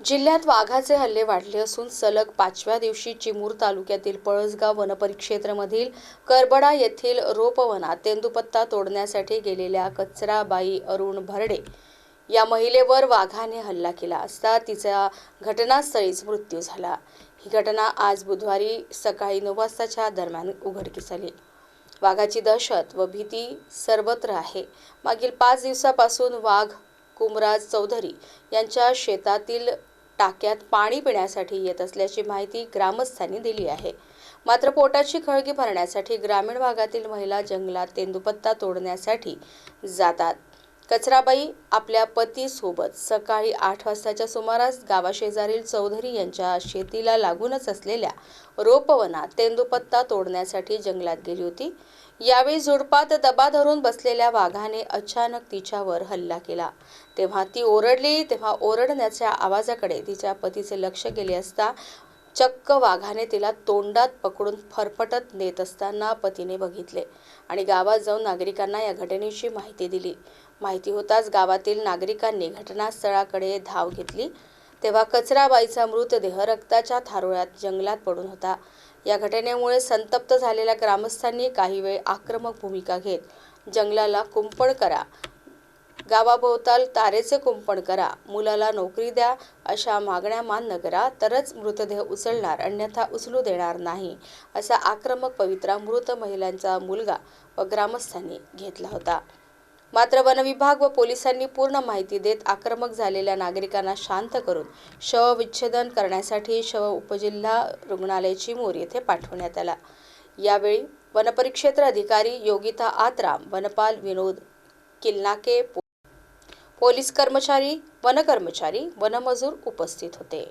जिल्ह्यात वाघाचे हल्ले वाढले असून सलग पाचव्या दिवशी चिमूर तालुक्यातील पळसगाव वनपरिक्षेत्रामधील करबडा येथील रोपवनात तेंदुपत्ता तोडण्यासाठी गेलेल्या कचराबाई अरुण भरडे या महिलेवर वाघाने हल्ला केला असता तिचा घटनास्थळीच मृत्यू झाला. ही घटना आज बुधवारी सकाळी नऊ वाजताच्या दरम्यान उघडकीस आली. वाघाची दहशत व भीती सर्वत्र आहे. मागील पाच दिवसापासून वाघ कुमराज चौधरी यांच्या शेतातील टाक्यात पाणी पिण्यासाठी येत असल्याची माहिती ग्रामस्थांनी दिली आहे. मात्र पोटाची खळगी भरण्यासाठी ग्रामीण भागातील महिला जंगलात तेंदुपत्ता तोडण्यासाठी जातात. कचराबाई आपल्या पतीसोबत सकाळी आठ वाजताच्या सुमारास गावाशेजारील चौधरी यांच्या शेतीला लागूनच असलेल्या रोपवनात तेंदुपत्ता तोडण्यासाठी जंगलात गेली होती. यावेळी झुडपात दबा धरून बसलेल्या वाघाने अचानक तिच्यावर हल्ला केला. तेव्हा ती ओरडली तेव्हा ओरडण्याच्या आवाजाकडे तिच्या पतीचे लक्ष गेले असता चक्क वाघाने तिला तोंडात पकडून फरफटत नेत असताना पतीने बघितले आणि गावात जाऊन नागरिकांना या घटनेची माहिती दिली. माहिती होताच गावातील नागरिकांनी घटनास्थळाकडे धाव घेतली. तेव्हा कचराबाईचा मृतदेह रक्ताच्या थारोळ्यात जंगलात पडून होता. या घटनेमुळे संतप्त झालेल्या ग्रामस्थांनी काही वेळ आक्रमक भूमिका घेत जंगलाला कुंपण करा. गावाभोवताल तारेचे कुंपण करा. मुलाला नोकरी द्या. अशा मागण्या मान्य करा. तरच मृतदेह उचलणार अन्यथा उचलू देणार नाही असा आक्रमक पवित्रा मृत महिलांचा मुलगा व ग्रामस्थांनी घेतला होता. मात्र वनविभाग व पोलिसांनी पूर्ण माहिती देत आक्रमक झालेल्या नागरिकांना शांत करून शवविच्छेदन करण्यासाठी शव उपजिल्हा रुग्णालय चिमूर येथे पाठवण्यात आला. यावेळी वनपरिक्षेत्र अधिकारी योगिता आत्राम वनपाल विनोद किल्नाके पो- पोलीस कर्मचारी वनकर्मचारी वनमजूर उपस्थित होते.